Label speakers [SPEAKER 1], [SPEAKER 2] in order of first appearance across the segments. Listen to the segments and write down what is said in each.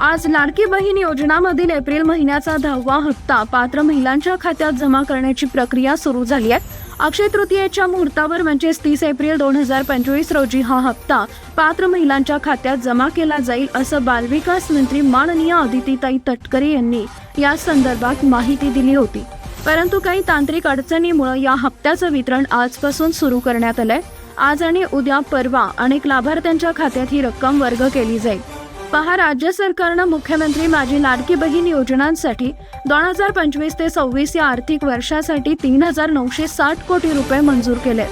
[SPEAKER 1] आज लाडकी बहीण योजनामधील एप्रिल महिन्याचा दहावा हप्ता पात्र महिलांच्या खात्यात जमा करण्याची प्रक्रिया सुरू झाली आहे. अक्षय तृतीयेच्या मुहूर्तावर म्हणजेच तीस एप्रिल दोन हजार पंचवीस रोजी हा हप्ता पात्र महिलांच्या खात्यात जमा केला जाईल असं बालविकास मंत्री माननीय अदितीताई तटकरे यांनी या संदर्भात माहिती दिली होती. परंतु काही तांत्रिक अडचणीमुळे या हप्त्याचं वितरण आजपासून सुरू करण्यात आलंय. आज आणि उद्या परवा अनेक लाभार्थ्यांच्या खात्यात ही रक्कम वर्ग केली जाईल. पहा राज्य सरकारनं मुख्यमंत्री माझी लाडकी बहीण योजनांसाठी दोन हजार पंचवीस ते सव्वीस या आर्थिक वर्षासाठी तीन हजार नऊशे साठ कोटी रुपये मंजूर केले.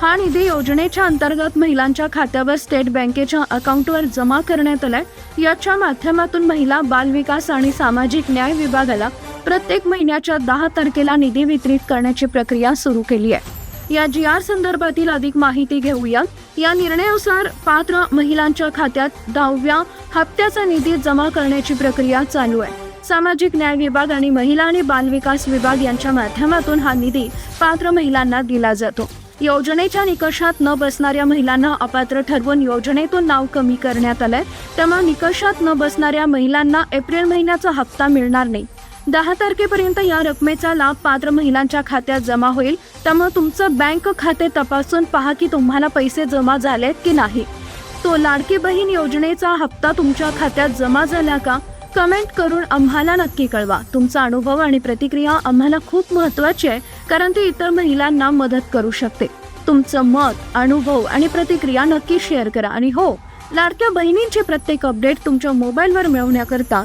[SPEAKER 1] हा निधी योजनेच्या अंतर्गत महिलांच्या खात्यावर स्टेट बँकेच्या अकाउंटवर जमा करण्यात आलाय. याच्या माध्यमातून महिला बालविकास आणि सामाजिक न्याय विभागाला प्रत्येक महिन्याच्या दहा तारखेला निधी वितरित करण्याची प्रक्रिया सुरू केली आहे. या जी आर संदर्भातील अधिक माहिती घेऊया. या निर्णयानुसार पात्र महिलांच्या खात्यात दहाव्या हप्त्याचा निधी जमा करण्याची प्रक्रिया चालू आहे. सामाजिक न्याय विभाग आणि महिला आणि बालविकास विभाग यांच्या माध्यमातून हा निधी पात्र महिलांना दिला जातो. योजनेच्या निकषात न बसणाऱ्या महिलांना अपात्र ठरवून योजनेतून नाव कमी करण्यात आलंय. त्यामुळे निकषात न बसणाऱ्या महिलांना एप्रिल महिन्याचा हप्ता मिळणार नाही. दहा तारखेपर्यंत या रकमेचा लाभ पात्र महिलांच्या खात्यात जमा होईल. त्यामुळे तुमचं बँक खाते तपासून पहा की तुम्हाला पैसे जमा झालेत की नाही. तो लाडकी बहीण योजनेचा हप्ता तुमच्या खात्यात जमा झाला का? कमेंट करून आम्हाला नक्की कळवा. तुमचा अनुभव आणि प्रतिक्रिया आम्हाला खूप महत्त्वाची आहे कारण ती इतर महिलांना मदत करू शकते. तुमचं मत अनुभव आणि प्रतिक्रिया नक्की शेअर करा. आणि हो लाडक्या बहिणींचे प्रत्येक अपडेट तुमच्या मोबाईलवर मिळवण्याकरता